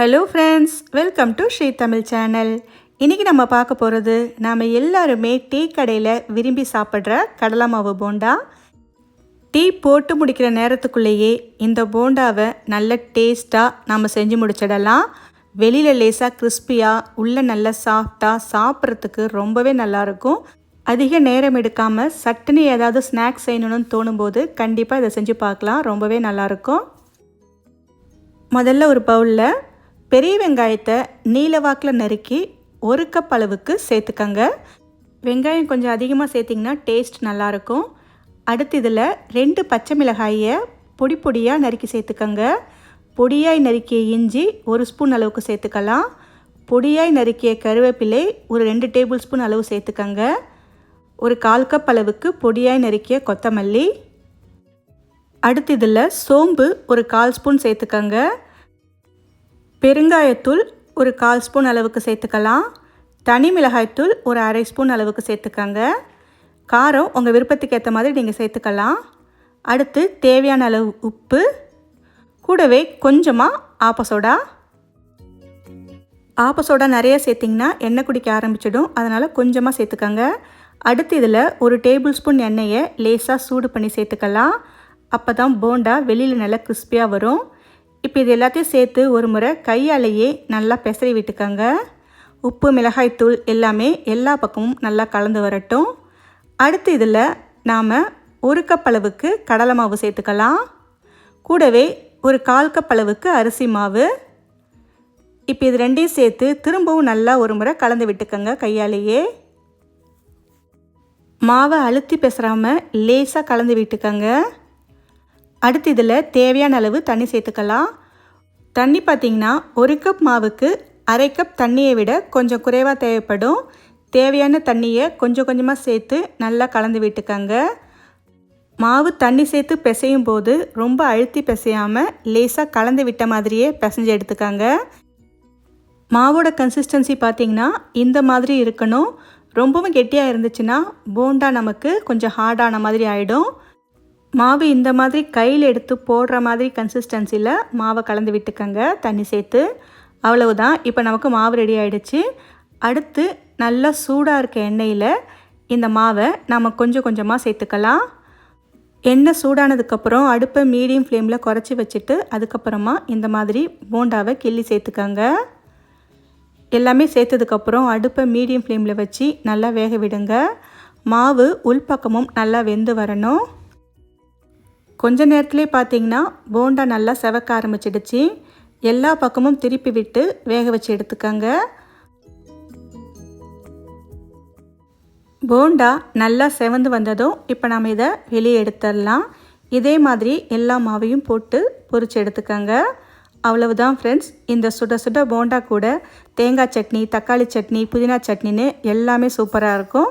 Hello friends welcome to Sri Tamil channel இன்றைக்கி நம்ம பார்க்க போகிறது நாம் எல்லாருமே டீ கடையில் விரும்பி சாப்பிட்ற கடலை மாவு போண்டா. டீ போட்டு முடிக்கிற நேரத்துக்குள்ளேயே இந்த போண்டாவை நல்ல டேஸ்ட்டாக நாம் செஞ்சு முடிச்சிடலாம். வெளியில் லேசாக கிறிஸ்பியாக உள்ளே நல்லா சாஃப்டாக சாப்பிட்றதுக்கு ரொம்பவே நல்லாயிருக்கும் அதிக நேரம் எடுக்காமல் சட்டுன்னு ஏதாவது ஸ்நாக்ஸ் செய்யணும்னு தோணும்போது கண்டிப்பாக இதை செஞ்சு பார்க்கலாம். ரொம்பவே நல்லாயிருக்கும் முதல்ல ஒரு பவுலில் பெரிய வெங்காயத்தை நீல வாக்கில் நறுக்கி ஒரு கப் அளவுக்கு சேர்த்துக்கங்க. வெங்காயம் கொஞ்சம் அதிகமாக சேர்த்திங்கன்னா டேஸ்ட் நல்லாயிருக்கும். அடுத்து இதில் ரெண்டு பச்சை மிளகாயை பொடி பொடியாக நறுக்கி சேர்த்துக்கங்க. பொடியாய் நறுக்கிய இஞ்சி ஒரு ஸ்பூன் அளவுக்கு சேர்த்துக்கலாம். பொடியாய் நறுக்கிய கருவேப்பிலை ஒரு ரெண்டு டேபிள் ஸ்பூன் அளவு சேர்த்துக்கங்க. ஒரு கால் கப் அளவுக்கு பொடியாய் நறுக்கிய கொத்தமல்லி. அடுத்து இதில் சோம்பு ஒரு கால் ஸ்பூன் சேர்த்துக்கங்க. பெருங்காயத்தூள் ஒரு கால் ஸ்பூன் அளவுக்கு சேர்த்துக்கலாம். தனி மிளகாய்த்தூள் ஒரு அரை ஸ்பூன் அளவுக்கு சேர்த்துக்கங்க. காரம் உங்கள் விருப்பத்துக்கு ஏற்ற மாதிரி நீங்கள் சேர்த்துக்கலாம். அடுத்து தேவையான அளவு உப்பு. கூடவே கொஞ்சமாக ஆப்பசோடா ஆப்பசோடா நிறைய சேர்த்திங்கன்னா எண்ணெய் குடிக்க ஆரம்பிச்சிடும். அதனால் கொஞ்சமாக சேர்த்துக்கங்க. அடுத்து இதில் ஒரு டேபிள் ஸ்பூன் எண்ணெயை லேசாக சூடு பண்ணி சேர்த்துக்கலாம். அப்போ தான் போண்டா வெளியில் நல்லா கிறிஸ்பியாக வரும். இப்போ இது எல்லாத்தையும் சேர்த்து ஒரு முறை கையாலேயே நல்லா பெசரி விட்டுக்கோங்க. உப்பு மிளகாய்த்தூள் எல்லாமே எல்லா பக்கமும் நல்லா கலந்து வரட்டும். அடுத்து இதில் நாம் ஒரு கப் அளவுக்கு கடலை மாவு சேர்த்துக்கலாம். கூடவே ஒரு கால் கப் அளவுக்கு அரிசி மாவு. இப்போ இது ரெண்டையும் சேர்த்து திரும்பவும் நல்லா ஒரு முறை கலந்து விட்டுக்கோங்க கையாலேயே. மாவை அழுத்தி பெசுறாமல் லேசாக கலந்து விட்டுக்கோங்க. அடுத்து இதில் தேவையான அளவு தண்ணி சேர்த்துக்கலாம். தண்ணி பார்த்திங்கன்னா ஒரு கப் மாவுக்கு அரை கப் தண்ணியை விட கொஞ்சம் குறைவாக தேவைப்படும். தேவையான தண்ணியை கொஞ்சம் கொஞ்சமாக சேர்த்து நல்லா கலந்து விட்டுக்கங்க. மாவு தண்ணி சேர்த்து பிசையும் போது ரொம்ப அழுத்தி பிசையாமல் லேசாக கலந்து விட்ட மாதிரியே பிசைஞ்சு எடுத்துக்கங்க. மாவோட கன்சிஸ்டன்சி பார்த்திங்கன்னா இந்த மாதிரி இருக்கணும். ரொம்பவும் கெட்டியாக இருந்துச்சுன்னா போண்டா நமக்கு கொஞ்சம் ஹார்டான மாதிரி ஆகிடும் மாவு இந்த மாதிரி கையில் எடுத்து போடுற மாதிரி கன்சிஸ்டன்சியில் மாவை கலந்து விட்டுக்கங்க. தண்ணி சேர்த்து. அவ்வளவுதான். இப்போ நமக்கு மாவு ரெடி ஆகிடுச்சு அடுத்து நல்லா சூடாக இருக்க எண்ணெயில் இந்த மாவை நம்ம கொஞ்சம் கொஞ்சமாக சேர்த்துக்கலாம். எண்ணெய் சூடானதுக்கப்புறம் அடுப்பை மீடியம் ஃப்ளேமில் குறைச்சி வச்சுட்டு அதுக்கப்புறமா இந்த மாதிரி போண்டாவை கிள்ளி சேர்த்துக்கங்க. எல்லாமே சேர்த்ததுக்கப்புறம் அடுப்பை மீடியம் ஃப்ளேமில் வச்சு நல்லா வேக விடுங்க. மாவு உள்பக்கமும் நல்லா வெந்து வரணும். கொஞ்ச நேரத்துலேயே பார்த்தீங்கன்னா போண்டா நல்லா செவக்க ஆரம்பிச்சிடுச்சு. எல்லா பக்கமும் திருப்பி விட்டு வேக வச்சு எடுத்துக்கோங்க. போண்டா நல்லா செவந்து வந்ததும் இப்போ நம்ம இதை வெளியே எடுத்துடலாம். இதே மாதிரி எல்லா மாவையும் போட்டு பொறிச்சு எடுத்துக்கோங்க. அவ்வளவுதான் ஃப்ரெண்ட்ஸ் இந்த சுட சுட போண்டா கூட தேங்காய் சட்னி தக்காளி சட்னி புதினா சட்னின்னு எல்லாமே சூப்பராக இருக்கும்.